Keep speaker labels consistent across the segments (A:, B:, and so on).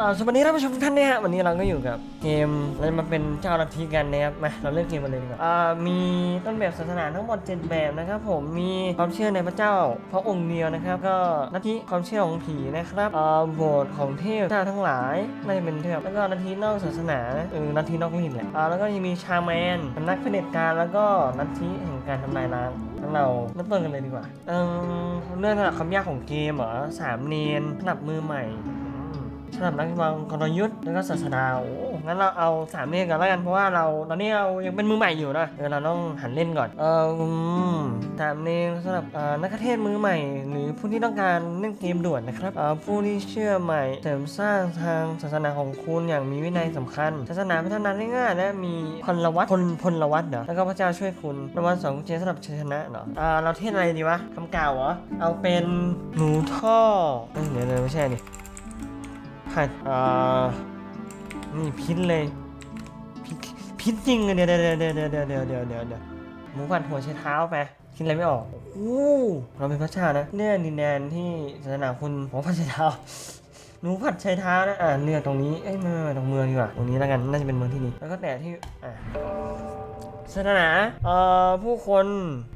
A: อ่าสวัสดีท่านผู้ชมทุกท่านนะฮะวันนี้เราก็อยู่กับเกมเราจะมาเป็นเจ้าลัทธิกันนะครับมาเราเล่นเกมกันเลยดีกว่าอ่ามีต้นแบบศาสนาทั้งหมด 7 แบบนะครับผมมีความเชื่อในพระเจ้าพระองค์เดียวนะครับ ก็ลัทธิความเชื่อของผีนะครับอ่าโบสถ์ของเทพเจ้าทั้งหลายน่าจะเป็นเทพแล้วก็ลัทธินอกศาสนาเออลัทธินอกลิ้นแหละอ่าแล้วก็ยังมีชาแมนนักเผด็จการแล้วก็ลัทธิแห่งการทำลายล้างงั้นเราเริ่มต้นกันเลยดีกว่าเออเรื่องระดับความยากของเกมเหรอสามเนนระดับมือใหม่ สำหรับนักวางกลยุทธ์แล้วก็ศาสดาโอ้งั้นเราเอาสามเล่นกันแล้วกันเพราะว่าเราตอนนี้เรายังเป็นมือใหม่อยู่นะเออเราต้องหันเล่นก่อน เออสามเล่นสำหรับนักเทศมือใหม่ หรือผู้ที่ต้องการเล่นเกมด่วนนะครับผู้ที่เชื่อใหม่เสริมสร้างทางศาสนาของคุณอย่างมีวินัยสำคัญ ศาสนาพัฒนาได้ง่ายและมีพลวัตพลพลวัตเหรอแล้วก็พระเจ้าช่วยคุณรางวัลสองกุญแจสำหรับชัยชนะเหรออ่าเราเทศอะไรดีวะคำกล่าวเหรอเอาเป็นหนูท่อเอ้ยเดี๋ยวเดี๋ยวไม่ใช่ดิ ผัดอ่านี่พิษเลย พิษพิษจริงเลยเดี๋ยวเดี๋ยวเดี๋ยวเดี๋ยวเดี๋ยวเดี๋ยวเดี๋ยวเดี๋ยวเดี๋ยวหมูผัดหัวใช้เท้าไปคิดอะไรไม่ออกโอ้เราเป็นพระเจ้านะเลือกดินแดนที่ศาสนาคุณหมูผัดใช้เท้าหนูผัดใช้เท้านะอ่าเลือกตรงนี้เอ้ยไม่ไม่ไม่ตรงเมืองดีกว่าตรงนี้แล้วกันน่าจะเป็นเมืองที่ดีแล้วก็แต่ที่อ่าศาสนาเอ่อผู้คน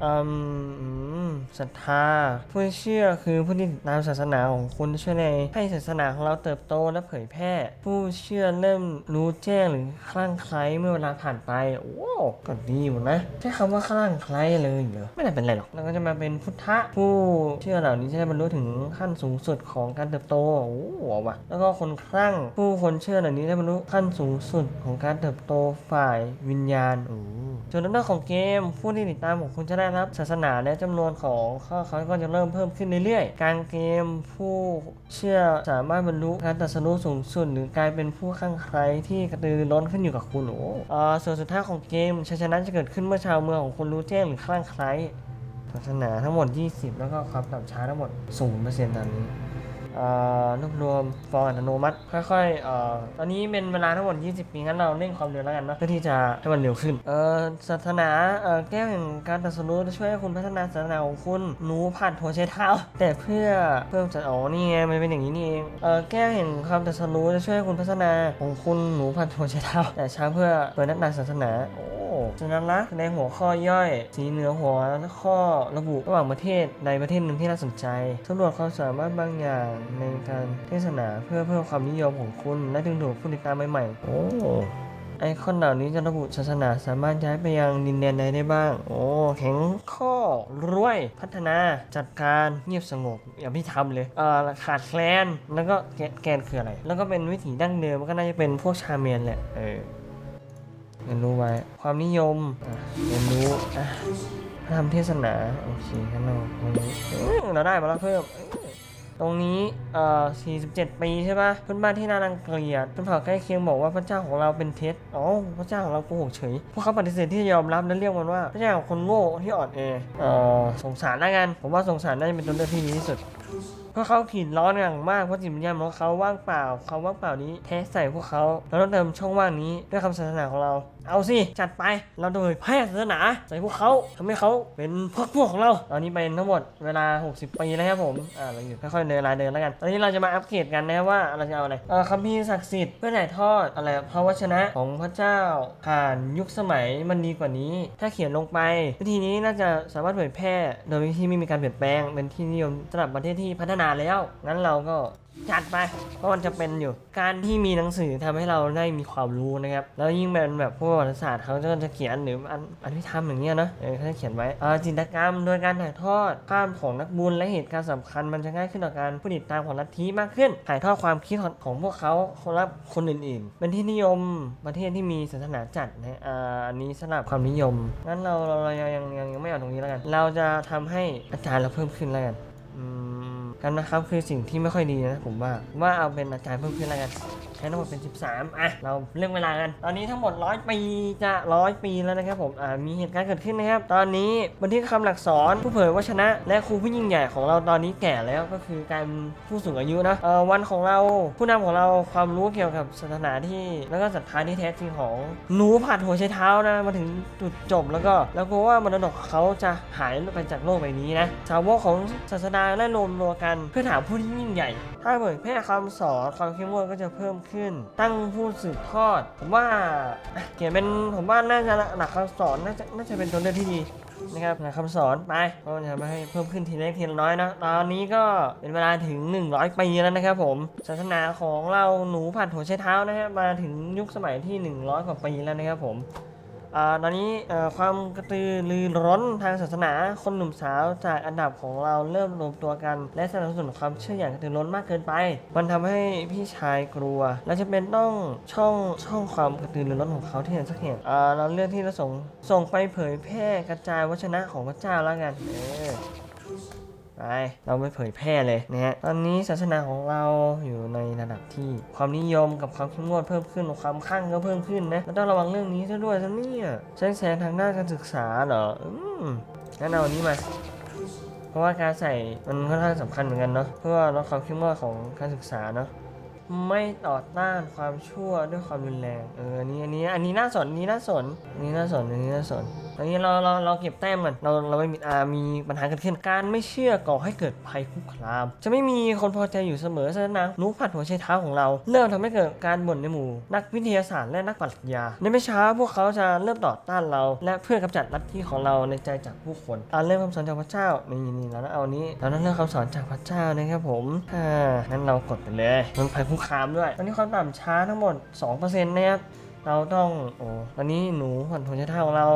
A: อืมอืม ศรัทธาผู้เชื่อคือผู้ที่ติดตามศาสนาของคุณช่วยในให้ศาสนาของเราเติบโตและเผยแพร่ ผู้เชื่อเริ่มรู้แจ้งหรือคลั่งไคล้เมื่อเวลาผ่านไปโอ้ก็ดีหมดนะใช้คำว่าคลั่งไคล้เลยเหรอไม่ได้เป็นไรหรอกแล้วก็จะมาเป็นพุทธะผู้เชื่อเหล่านี้จะได้บรรลุถึงขั้นสูงสุดของการเติบโตโอ้ว้าวว่ะแล้วก็คนคลั่งผู้คนเชื่อเหล่านี้ได้บรรลุขั้นสูงสุดของการเติบโตฝ่ายวิญญาณโอ้ส่วนในเรื่องของเกมผู้ที่ติดตามของคุณจะได้รับศาสนาและจำนวนของข้อเขาก็จะเริ่มเพิ่มขึ้นเรื่อยๆการเกมผู้เชื่อสามารถบรรลุการตัดสรู้สูงสุดหรือกลายเป็นผู้ข้างใครที่กระตือร้อนขึ้นอยู่กับคุณโอ้เอ่อส่วนสุดท้ายของเกมชัยชนะจะเกิดขึ้นเมื่อชาวเมืองของคุณรู้แจ้งหรือคลั่งไคล้ศาสนาทั้งหมด 20 แล้วก็ความต่ำช้าทั้งหมด0%ตอน นี้เอ่อรวบรวมฟองอัตโนมัติ ค่อยๆออตอนนี้เป็นเวลาทั้งหมด 20 ปีงั้นเราเร่งความเร็วแล้วกันเนะเพื่อที่จะให้มันเร็วขึ้นเออศาสนาเออแก้วแห่งการตรัสรู้จะช่วยให้คุณพัฒนาศาสนาของคุณหนูผ่านหัวใช้เท้า แต่เพื่อเพิ่มจัดอ๋อนี่ไงมันเป็นอย่างนี้นี่เองเออแก้วแห่งความตรัสรู้จะช่วยให้คุณพัฒนาของคุณหนูผ่านหัวใช้เท้าแต่ช้าเพื่อเปิดนักนาศาสนาโอ้ ฉะนั้นละในหัวข้อย่อย สีเหนือหัวข้อระบุระหว่างประเทศใดประเทศหนึ่งที่น่าสนใจสำรวจความสามารถบางอย่างในการเทศนาเพื่อเพิ่มความนิยมของคุณ และดึงดูดผู้ติดตามใหม่ๆโอ้ไอคอนเหล่านี้จะระบุศาสนาสามารถย้ายไปยังดินแดนใดได้บ้าง โอ้ แข็งข้อรวย พัฒนา จัดการ เงียบสงบ อย่าพี่ทำเลย เอ่อ ขาดแคลน แล้วก็แกแกนคืออะไร แล้วก็เป็นวิถีดั้งเดิมก็น่าจะเป็นพวกชาเมียนแหละ เออเรียนรู้ไว้ ความนิยมเรียนรู้ทำเทศนา โอเคงั้นเราตรงนี้เราได้มาแล้วเพิ่มตรงนี้ เอ่อ 47 ปีใช่ปะเพื่อนบ้านที่น่ารังเกียจเพื่อนเผ่าใกล้เคียงบอกว่าพระเจ้าของเราเป็นเท็จอ๋อพระเจ้าของเราโกหกเฉย พวกเขาปฏิเสธที่จะยอมรับและเรียกมันว่าพระเจ้าของคนโง่ที่อ่อนแอ เอ่อ สงสารแล้วกัน ผมว่าสงสารน่าจะเป็นตัวเลือกที่ดีที่สุดเพราะเขาขีดร้อนอย่างมากเพราะจิตวิญญาณของเขาว่างเปล่าความว่างเปล่านี้แท้ใส่พวกเขา เราต้องเติมช่องว่างนี้ด้วยคำศาสนาของเรา เอาสิจัดไปเราโดยแพร่ศาสนาใส่พวกเขาทำให้เขาเป็นพวกพวกของเรา ตอนนี้เป็นทั้งหมดเวลา 60 ปีแล้วครับผมอ่าเราอยู่ค่อยๆเดินรายเดินแล้วกัน ตอนนี้เราจะมาอัปเกรดกันนะครับว่าเราจะเอาอะไรเออคัมภีร์ศักดิ์สิทธิ์เพื่อถ่ายทอดอะไรพระวจนะของพระเจ้าผ่านยุคสมัยมันดีกว่านี้ ถ้าเขียนลงไป วิธีนี้น่าจะสามารถเผยแพร่โดยวิธีไม่มีการเปลี่ยนแปลงเป็นที่นิยมสำหรับประเทศที่พัฒนาแล้วงั้นเราก็ จัดไปเพราะมันจะเป็นอยู่ การที่มีหนังสือทำให้เราได้มีความรู้นะครับ แล้วยิ่งเป็นแบบพวกประวัติศาสตร์เขาจะเขียนหรืออันอันพิธรรมอย่างเงี้ยนะเขาจะเขียนไว้จินตกรรมโดยการถ่ายทอดภาพของนักบุญและเหตุการณ์สำคัญมันจะง่ายขึ้นต่อการผู้ติดตามของลัทธิมากขึ้น ถ่ายทอดความคิดของพวกเขาคนรับคนอื่นๆ เป็นที่นิยมประเทศที่มีศาสนาจัดนะอ่าอันนี้สำหรับความนิยมงั้นเราเรายังยังยังยังไม่เอาตรงนี้แล้วกัน เราจะทำให้อาจารย์เราเพิ่มขึ้นแล้วกัน กันนะครับคือสิ่งที่ไม่ค่อยดีนะผมว่าว่าเอาเป็นอาจารย์เพิ่มขึ้นแล้วกัน ใช้ทั้งหมดเป็น 13 อะ เราเรื่องเวลากัน ตอนนี้ทั้งหมดร้อยปีจะร้อยปีแล้วนะครับผมอ่ามีเหตุการณ์เกิดขึ้นนะครับ ตอนนี้บันทึกคำหลักสอนผู้เผยวชนะ และครูผู้ยิ่งใหญ่ของเราตอนนี้แก่แล้วก็คือการผู้สูงอายุนะเอ่อวันของเราผู้นำของเราความรู้เกี่ยวกับศาสนาที่ แล้วก็ศรัทธาที่แท้จริงของหนูผ่านหัวใช้เท้านะมาถึงจุดจบแล้วก็แล้วก็ว่ามรดกเขาจะหายไปจากโลกใบนี้นะสาวกของศาสนาและรวมตัวกัน เพื่อถามผู้ที่ยิ่งใหญ่ ถ้าเผยแพร่คำสอนความเข้มงวดก็จะเพิ่มขึ้น ตั้งผู้สืบทอด ผมว่าเขียนเป็นผมว่าน่าจะหลักคำสอนน่าจะน่าจะเป็นตัวเลือกที่ดีนะครับหลักคำสอนไปก็จะไม่ให้เพิ่มขึ้นทีเล็กทีละน้อยนะตอนนี้ก็เป็นเวลาถึง 100ปีแล้วนะครับผมศาสนาของเราหนูผัดหัวใช้เท้านะฮะมาถึงยุคสมัยที่ 100 กว่าปีแล้วนะครับผม ตอนนี้ความกระตือรือร้นทางศาสนา คนหนุ่มสาวจากอันดับของเราเริ่มรวมตัวกัน และสนับสนุนความเชื่ออย่างกระตือร้นมากเกินไป มันทำให้พี่ชายกลัว และจะเป็นต้องช่องช่องความกระตือรือร้นของเขาที่ไหนสักแห่งเราเลือกที่จะส่งส่งไปเผยแพร่กระจายวจนะของพระเจ้าแล้วกันเออ ไปเราไปเผยแพร่เลยนะฮะตอนนี้ศาสนาของเราอยู่ในระดับที่ความนิยมกับความเข้มงวดเพิ่มขึ้นความคลั่งก็เพิ่มขึ้นนะเราต้องระวังเรื่องนี้ซะด้วยซะเนี่ยแซงแซงทางด้านการศึกษาเหรออืมงั้นเอาอันนี้มาเพราะว่าการใส่มันค่อนข้างสำคัญเหมือนกันเนาะเพื่อลดความเข้มงวดของการศึกษาเนาะ ไม่ต่อต้านความชั่วด้วยความรุนแรง เออ อันนี้ อันนี้ อันนี้น่าสน อันนี้น่าสน อันนี้น่าสน อันนี้น่าสน อันนี้เราเราเราเก็บแต้มกันเราเราไม่มีอามีปัญหาเกิดขึ้น การไม่เชื่อก่อให้เกิดภัยคุกคาม จะไม่มีคนพอใจอยู่เสมอฉะนั้นนะนูผัดหัวใช้เท้าของเรา เริ่มทำให้เกิดการบ่นในหมู่ นักวิทยาศาสตร์และนักปรัชญา ในไม่ช้าพวกเขาจะเริ่มต่อต้านเรา และเพื่อกำจัดลัทธิของเราในใจจากผู้คนการเริ่มคำสอนจากพระเจ้า นี่นี่เราต้องเอานี้เราต้องเริ่มคำสอนจากพระเจ้านะครับผมอ่างั้นเรากดไปเลยมันภัยคุกคามด้วยตอนนี้ความต่ำช้าทั้งหมด 2%นะครับเราต้องโอ้ตอนนี้หนูผัดหัวใช้เท้าของเรา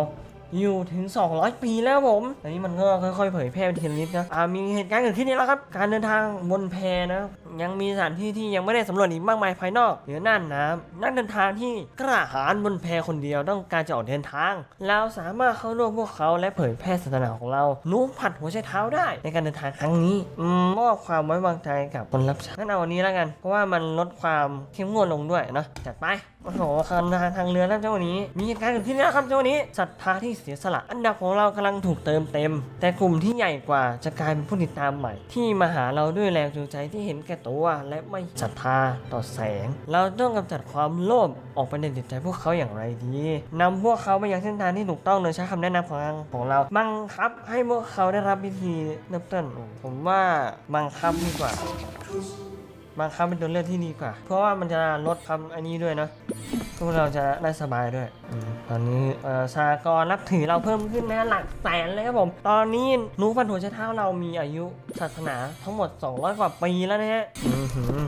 A: อยู่ถึง 200 ปีแล้วผมอันนี้มันก็ค่อยๆ เผยแพร่ไปทีละนิดนะ อ่า มีเหตุการณ์เกิดขึ้นนี้แล้วครับ การเดินทางบนแพนะ ยังมีสถานที่ที่ยังไม่ได้สำรวจอีกมากมายภายนอกเหนือน่านน้ำนักเดินทางที่กระหายบนแพคนเดียวต้องการจะออกเดินทาง เราสามารถเข้าร่วมพวกเขาและเผยแพร่ศาสนาของเราหนูผัดหัวใช้เท้าได้ในการเดินทางครั้งนี้อืมมอบความไว้วางใจกับคนรับใช้งั้นเอาวันนี้แล้วกัน เพราะว่ามันลดความเข้มงวดลงด้วยเนาะจัดไป โอ้โหคำทางทางเรือแล้วเจ้าวันนี้ มีเหตุการณ์เกิดขึ้นแล้วครับเจ้าวันนี้ศรัทธาที่เสียสละอันดับของเรากำลังถูกเติมเต็ม แต่กลุ่มที่ใหญ่กว่าจะกลายเป็นผู้ติดตามใหม่ ที่มาหาเราด้วยแรงจูงใจที่เห็นแก่ตัวและไม่ศรัทธาต่อแสง เราต้องกำจัดความโลภออกไปในจิตใจพวกเขาอย่างไรดีนำพวกเขาไปยังเส้นทางที่ถูกต้องโดยใช้คำแนะนำของของเราบังคับให้พวกเขาได้รับวิธีเริ่มต้นผมว่าบังคับดีกว่า บางครั้งเป็นตัวเลือกที่ดีกว่า เพราะว่ามันจะลดคำอันนี้ด้วยเนาะพวกเราจะได้สบายด้วยอตอนนี้เอ่อสากรนับถือเราเพิ่มขึ้นนะหลักแสนเลยครับผม ตอนนี้นูพันหัวช้เท้าเรามีอายุศาสนาทั้งหมด 200 กว่าปีแล้วนะฮะ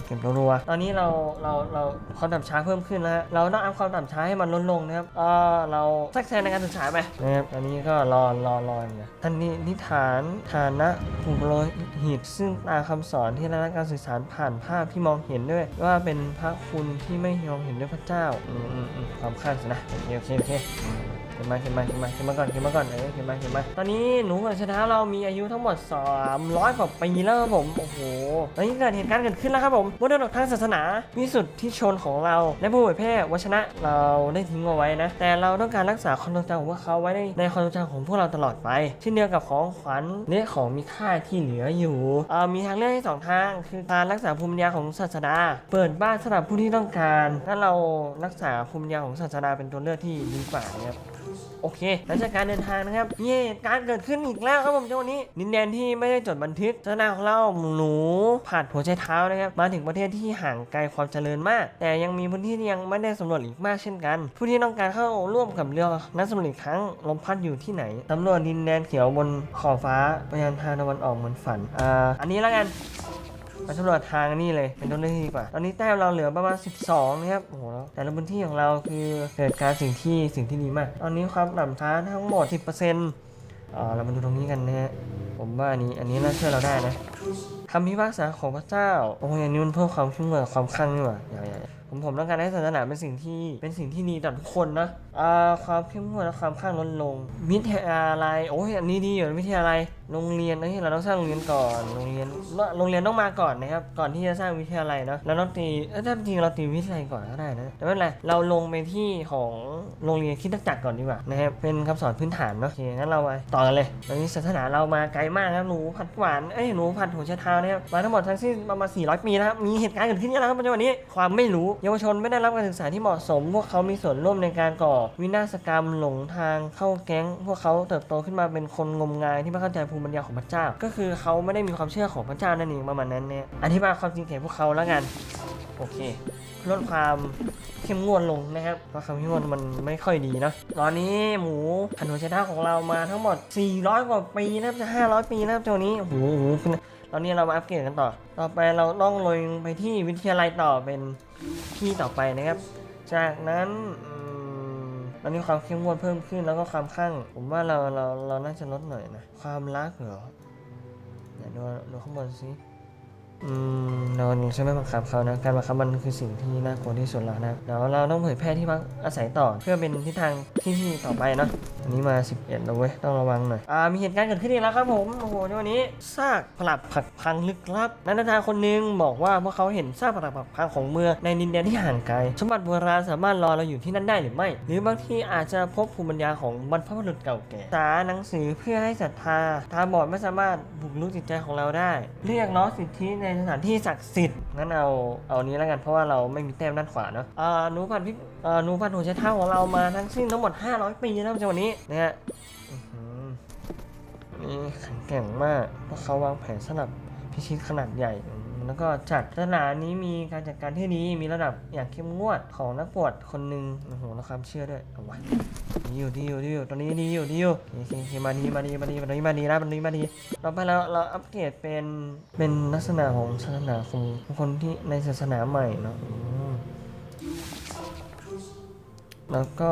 A: เก็บรัวๆตอนนี้เราเราเราความต่ำช้าเพิ่มขึ้นแล้วฮะเราต้องเอาความต่ำช้าให้มันลดลงนะครับเออเราแทรกแซงในการศึกษาไปนะครับตอนนี้ก็รอรอรออยู่ท่านนี้นิฐานฐานะผูกโลหิตซึ่งตาคำสอนที่ได้รับการสื่อสารผ่านภาพที่มองเห็นด้วย ว่าเป็นพระคุณที่ไม่มองเห็นด้วยพระเจ้า อืมอืมอืมความข้างสินะโอเคโอเคโอเค เข็นมาเข็นมาเข็นมาเข็นมาก่อนเข็นมาก่อนเออเข็นมาเข็นมาตอนนี้หนูกับชนะเรามีอายุทั้งหมด 300กว่าปีแล้วครับผมโอ้โหตอนนี้เกิดเหตุการณ์เกิดขึ้นแล้วครับผมมรดกทางศาสนาวิสุทธิชนของเราและผู้เผยแพร่วชนะเราได้ทิ้งเอาไว้นะ แต่เราต้องการรักษาความทรงจำของพวกเขาไว้ในในความทรงจำของพวกเราตลอดไปเช่นเดียวกับของขวัญและของมีค่าที่เหลืออยู่เอ่อมีทางเลือกให้สองทางคือการรักษาภูมิปัญญาของศาสดาเปิดบ้านสำหรับผู้ที่ต้องการ ถ้าเรารักษาภูมิปัญญาของศาสดาเป็นตัวเลือกที่ดีกว่านะครับ โอเคหลังจากการเดินทางนะครับมีเหตุการเกิดขึ้นอีกแล้วครับผมเจ้าวันนี้ดินแดนที่ไม่ได้จดบันทึกศานาของเราหนูผ่านหัวใจเท้านะครับมาถึงประเทศที่ห่างไกลความเจริญมาก แต่ยังมีพื้นที่ที่ยังไม่ได้สำรวจอีกมากเช่นกัน ผู้ที่ต้องการเข้าร่วมกับเรือนักสำรวจอีกครั้งลมพัดอยู่ที่ไหนสำรวจดินแดนเขียวบนขอบฟ้าไปยังทางตะวันออกเหมือนฝันอ่าอันนี้แล้วกัน มาสำรวจทางนี่เลยเป็นต้นเรื่องที่ดีกว่า ตอนนี้แต้มเราเหลือประมาณ 12นะครับโอ้โหแล้วแต่ละพื้นที่ของเราคือเกิดการสิ่งที่สิ่งที่ดีมาก ตอนนี้ความต่ำช้าทั้งหมด 10%อ่าเรามาดูตรงนี้กันนะฮะผมว่าอันนี้อันนี้น่าเชื่อเราได้นะคำพิพากษาของพระเจ้าโอ้ยอันนี้มันเพิ่มความชุ่มเงอความคลั่งนี่หว่าอย่าอย่าอย่าผมผมต้องการให้ศาสนาเป็นสิ่งที่เป็นสิ่งที่ดีต่อทุกคนนะอ่าความเข้มงวดและความคลั่งลดลงวิทยาลัยโอ้ยอันนี้ดีอยู่วิทยาลัยโรงเรียนเอ้ยเราต้องสร้างโรงเรียนก่อน โรงเรียนโรงเรียนต้องมาก่อนนะครับ ก่อนที่จะสร้างวิทยาลัยเนาะแล้วต้องตีเอ้ยถ้าจริงเราตีวิทยาลัยก่อนก็ได้นะ แต่ไม่เป็นไร เราลงไปที่ของโรงเรียนคิดจักรก่อนดีกว่านะครับ เป็นคำสอนพื้นฐานเนาะโอเคงั้นเราไปต่อกันเลยตอนนี้ศาสนาเรามาไกลมากครับหนูผัดหวาน เอ้ยหนูผัดหัวไชเท้านะครับ มาทั้งหมดทั้งสิ้นประมาณ400 ปีนะครับมีเหตุการณ์เกิดขึ้นเยอะแล้วครับในวันนี้ ความไม่รู้เยาวชนไม่ได้รับการศึกษาที่เหมาะสม พวกเขามีส่วนร่วมในการก่อวินาศกรรมหลงทางเข้าแก๊ง พวกเขาเติบโตขึ้นมาเป็นคนงมงายที่ไม่เข้าใจภูมิปัญญาของพระเจ้า ก็คือเขาไม่ได้มีความเชื่อของพระเจ้านั่นเองประมาณนั้นเนี่ยอธิบายความจริงแก่พวกเขาแล้วกันโอเคลดความเข้มงวดลงนะครับเพราะความเข้มงวดมันไม่ค่อยดีเนาะตอนนี้หมูพันธุ์หัวไชเท้าของเรามาทั้งหมด 400 กว่าปีนะครับจะ 500 ปีนะครับตัวนี้โอ้โหตอนนี้เรามาอัปเกรดกันต่อ ต่อไปเราต้องลงไปที่วิทยาลัยต่อเป็นที่ต่อไปนะครับ จากนั้น มันนี้ความเข้มงวดเพิ่มขึ้นแล้วก็ความข้าง ผมว่าเราเราเราน่าจะลดหน่อยนะ ความรักเหรอเดี๋ยวดูดูข้างบนสิอืมเราใช่ไหมบังคับเขานะ การบังคับมันคือสิ่งที่น่ากลัวที่สุดแล้วนะเดี๋ยวเราต้องเผยแพร่ที่พักอาศัยต่อเพื่อเป็นทิศทางที่ที่ต่อไปเนาะ อันนี้มา 11แล้วเว้ยต้องระวังหน่อย อ่า มีเหตุการณ์เกิดขึ้นอีกแล้วครับผม โอ้โหในวันนี้ซากปลักผักพังลึกลับ นักเดินทางคนหนึ่งบอกว่าพวกเขาเห็นซากปลักผักพังของเมืองในดินแดนที่ห่างไกล สมบัติโบราณสามารถรอเราอยู่ที่นั่นได้หรือไม่ หรือบางทีอาจจะพบภูมิปัญญาของบรรพบุรุษเก่าแก่สาหนังสือเพื่อให้ศรัทธา ตาบอดไม่สามารถบุกรุกจิตใจของเราได้ เรียกร้องสิทธิในสถานที่ศักดิ์สิทธิ์ งั้นเอา เอานี้แล้วกัน เพราะว่าเราไม่มีแต้มด้านขวาเนาะ อ่า หนูพันพิอ่ นูพันธุ์หัวใจเท้าของเรามาทั้งสิ้นทั้งหมด 500 ปีแล้วในวันนี้นะฮะนี่แข็งแกร่งมากเพราะเขาวางแผนสำหรับพิชิตขนาดใหญ่แล้วก็จัดสนานี้มีการจัดการที่ดีมีระดับอย่างเข้มงวดของนักปวดคนหนึ่งโอ้โหแล้วความเชื่อด้วยเอาไว้ดีอยู่ดีอยู่ดีอยู่ตอนนี้ดีอยู่ดีอยู่โอเคโอเคมาดีมาดีมาดีมาดีมาดีแล้วมาดีมาดีต่อไปเราเราอัปเกรดเป็นเป็นลักษณะของศาสนาของคนที่ในศาสนาใหม่เนาะ แล้วก็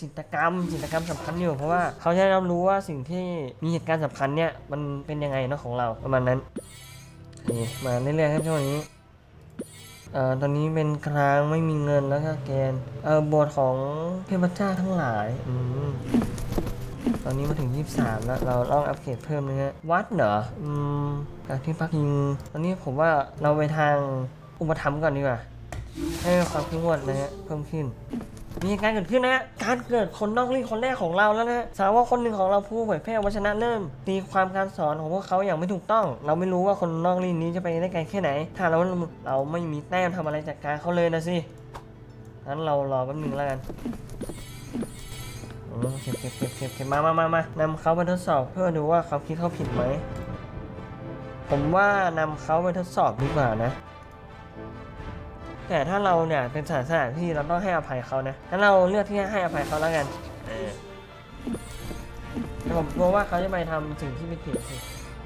A: จิตกรรมจิตกรรมสำคัญอยู่เพราะว่าเขาจะได้รับรู้ว่าสิ่งที่มีเหตุการณ์สำคัญเนี่ยมันเป็นยังไงเนาะของเราประมาณนั้นนี่มาเรื่อยๆครับช่วงนี้เอ่อตอนนี้เป็นกลางไม่มีเงินแล้วก็แกนเอ่อโบสถ์ของเทพเจ้าทั้งหลายอืมตอนนี้มาถึง 23 แล้วเราต้องอัปเกรดเพิ่มนะฮะวัดเหรออืมจากที่พักพิงตอนนี้ผมว่าเราไปทางอุปถัมภ์ก่อนดีกว่าให้ความเข้มงวดนะฮะเพิ่มขึ้น มีการเกิดขึ้นนะ การเกิดคนนอกรีดคนแรกของเราแล้วนะสาวกคนหนึ่งของเราผู้เผยแพร่วจนะเริ่มตีความการสอนของพวกเขาอย่างไม่ถูกต้อง เราไม่รู้ว่าคนนอกรีดนี้จะไปได้ไกลแค่ไหน ถ้าเราเราไม่มีแต้มทำอะไรจากการเขาเลยนะสิงั้นเรารอแป๊บหนึงแล้วกันอืมเก็บเก็บเก็บเก็บเก็บมามามามานำเขาไปทดสอบเพื่อดูว่าเขาคิดเขาผิดไหม ผมว่านำเขาไปทดสอบดีกว่านะ แต่ถ้าเราเนี่ยเป็นสถานสถานที่เราต้องให้อภัยเขานะงั้นเราเลือกที่จะให้อภัยเขาแล้วกันเออแต่ผมกลัวว่าเขาจะไปทำสิ่งที่ไม่ผิดสิ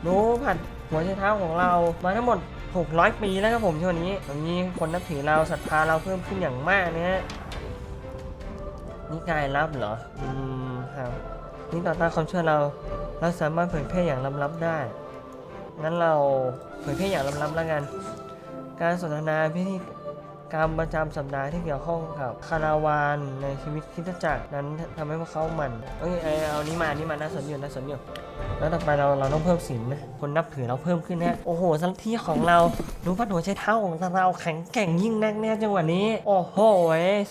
A: รู้ผัดหัวใช้เท้าของเรามาทั้งหมด 600 ปีแล้วครับผมช่วงนี้ตอนนี้คนนับถือเราศรัทธาเราเพิ่มขึ้นอย่างมากนะฮะนิกายลับเหรอ อืมครับนี่ต่อต้านความเชื่อเรา เราสามารถเผยแพร่อย่างลับๆได้ งั้นเราเผยแพร่อย่างลับๆแล้วกัน การสนทนาพิธี กรรมประจำสัปดาห์ที่เกี่ยวข้องกับคาราวานในชีวิตคิดจักรนั้นทำให้พวกเขาหมั่นเอ้ยเอาเอานี้มานี้มาน่าสนอยู่น่าสนอยู่แล้วต่อไปเราเราต้องเพิ่มศีลนะคนนับถือเราเพิ่มขึ้นนะโอ้โหสักที่ของเรารู้พัดหัวใช้เท้าของเราแข็งแกร่งยิ่งนักแน่จังหวะนี้ โอ้โห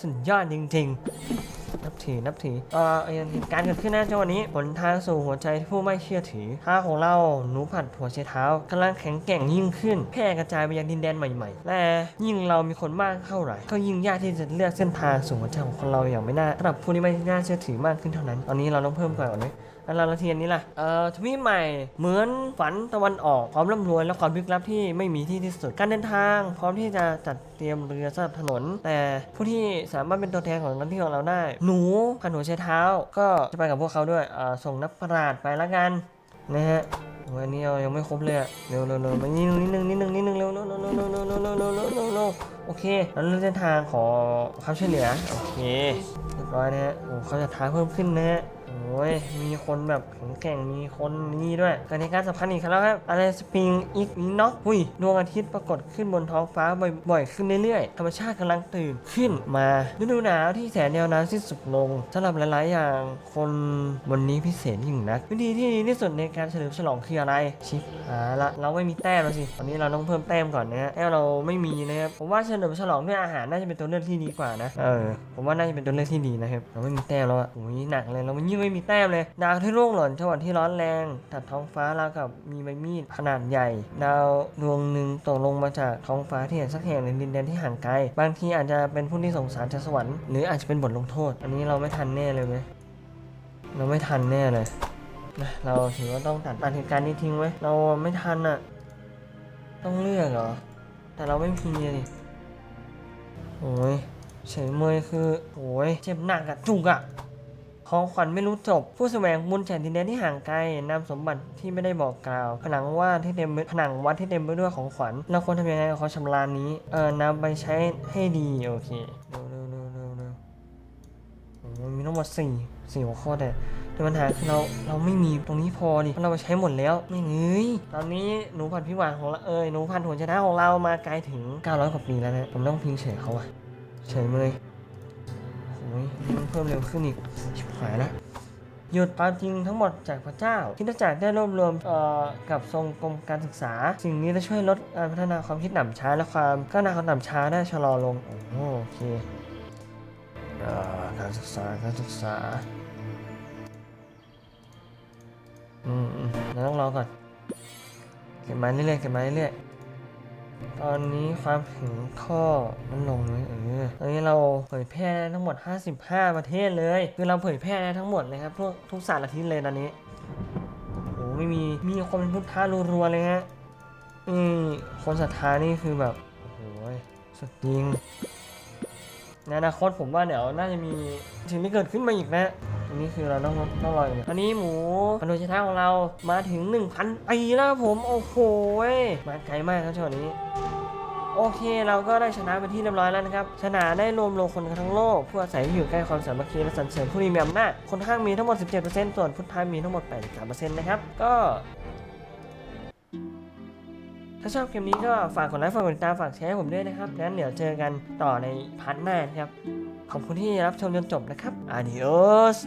A: สุดยอดจริง ๆ นับถือนับถือเอ่อเหตุการเกิดขึ้นนะจังหวะนี้ผลทางสู่หัวใจผู้ไม่เชื่อถือท่าของเราหนูผัดหัวเช้เท้ากำลังแข็งแกร่งยิ่งขึ้น แพร่กระจายไปยังดินแดนใหม่ๆ และยิ่งเรามีคนมากเท่าไหร่ ก็ยิ่งยากที่จะเลือกเส้นทางสู่หัวใจของคนเราอย่างไม่น่าสำหรับผู้ที่ไม่น่าเชื่อถือมากขึ้นเท่านั้น ตอนนี้เราต้องเพิ่มก่อนไหม แล้วเราเทียนนี้ล่ะ เอ่อทวีปใหม่ เหมือนฝันตะวันออก พร้อมร่ำรวยและความลึกลับที่ไม่มีที่ที่สุด การเดินทาง พร้อมที่จะจัดเตรียมเรือสำหรับถนน แต่ผู้ที่สามารถเป็นตัวแทนของนักที่ของเราได้ หนูพันหัวใช้เท้า ก็จะไปกับพวกเขาด้วยอ่าส่งนักปราชญ์ไปละกัน นะฮะวันนี้เรายังไม่ครบเลยอะเร็วเร็วเร็วมานิดนึงนิดนึงนิดนึงนิดนึงเร็วเร็วเร็วเร็วเร็วเร็วเร็วเร็วเร็วเร็วเร็วโอเคเราเลือกเส้นทางขอความช่วยเหลือโอเคเรียบร้อยนะฮะโอ้เขาจะท้าเพิ่มขึ้นนะฮะ โอ้ย มีคนแบบแข็งแกร่งมีคนนี่ด้วยกิดในการสัมพันธ์อีกครั้งแล้วครับ อะไรสปริงอีกนีน็อกอุ้ย ดวงอาทิตย์ปรากฏขึ้นบนท้องฟ้าบ่อยๆ ขึ้นเรื่อยๆ ธรรมชาติกำลังตื่นขึ้นมา ฤดูหนาวที่แสนยาวนานสิ้นสุดลงสำหรับหลายๆ อย่าง คนวันนี้พิเศษยิ่งนัก วิธีที่ดีที่สุดในการเฉลิมฉลองคืออะไร ชิปหาละ เราไม่มีแต้มแล้วสิ ตอนนี้เราต้องเพิ่มแต้มก่อนนะฮะแต้มเราไม่มีนะครับ ผมว่าเฉลิมฉลองด้วยอาหารน่าจะเป็นตัวเลือกที่ดีกว่านะ เออ ผมว่าน่าจะเป็นตัวเลือกที่ดีนะครับ เราไม่มีแต้มแล้วอะโอ้ยหนักเลย เราไม่ยิ่งไม่มีแต้มเลยดาวที่ร่วงหล่นจังหวะที่ร้อนแรงตัดท้องฟ้าราวกับมีใบมีดขนาดใหญ่ ดาวดวงหนึ่งตกลงมาจากท้องฟ้าที่เห็นสักแห่งในดินแดนที่ห่างไกล บางทีอาจจะเป็นผู้ที่สงสารจากสวรรค์หรืออาจจะเป็นบทลงโทษ อันนี้เราไม่ทันแน่เลยไหมเราไม่ทันแน่เลยนะเราถือว่าต้องตัดตัดเหตุการณ์นี้ทิ้งไว้ เราไม่ทันอะ ต้องเลือกเหรอ แต่เราไม่มีอะดิโอ้ยเฉยเมยคือโอ้ยเจ็บหนักอะจุกอะ ของขวัญไม่รู้จบ ผู้แสวงบุญจากดินแดนที่ห่างไกลนำสมบัติที่ไม่ได้บอกกล่าว ผนังว่าที่เต็มผนังวัดที่เต็มไปด้วยของขวัญเราควรทำยังไงกับขอชำรานี้ เออนำไปใช้ให้ดีโอเคเร็วเร็วเร็วเร็วเร็วโอ้ยมีทั้งหมดสี่สี่หัวข้อแต่แต่ปัญหาคือเราเราไม่มีตรงนี้พอดิเพราะเราไปใช้หมดแล้วไม่เงยตอนนี้หนูพันธุ์พิวานของเราเอ้ยหนูพันธุ์หัวชนะของเรามาไกลถึง900กว่าปีแล้วนะผมต้องพิงเฉยเขาอะเฉยเลย ยมันเพิ่มเร็วขึ้นอีกชิบหายละหยุดความจริงทั้งหมดจากพระเจ้าคิดจักรได้รวบรวมกับทรงกรมการศึกษา สิ่งนี้จะช่วยลดการพัฒนาความคิดหน่ำช้าและความก้าวหน้าของหน่ำช้าได้ชะลอลงโอโอเคเอการศึกษาการศึกษาอืมอืมเราต้องรอก่อนเก็บมาเรื่อยๆเก็บมาเรื่อยๆ ตอนนี้ความถึงข้อมันลงเลยเออตอนนี้เราเผยแพร่ได้ทั้งหมด 55 ประเทศเลย คือเราเผยแพร่ได้ทั้งหมดเลยครับทุกทุกสารทิศเลยตอนนี้โอ้ไม่มีมีคนเป็นพุทธารัวๆเลยฮะนี่คนศรัทธานี่คือแบบโอ้โหสุดจริงในอนาคตผมว่าเดี๋ยวน่าจะมีสิ่งที่เกิดขึ้นมาอีกนะ อันนี้คือเราต้องต้องรออยเนี่ยอันนี้หมูพันธุชนะของเรามาถึง 1,000ปีแล้วครับผมโอ้โหมาไกลมากครับช่วงนี้โอเคเราก็ได้ชนะเป็นที่เรียบร้อยแล้วนะครับ ชนะได้รวมลงคนทั้งโลกผู้อาศัยที่อยู่ใกล้ความสามัคคีและสรรเสริญผู้มีอำนาจคนข้างมีทั้งหมด 17%ส่วนพุทธามีทั้งหมด 83%นะครับ ก็ ถ้าชอบคลิปนี้ก็ฝากกดไลค์ฝากกดติดตามฝากแชร์ให้ผมด้วยนะครับงั้นเดี๋ยวเจอกันต่อในพาร์ทหน้านะครับ ขอบคุณที่รับชมจนจบนะครับอาดิโอส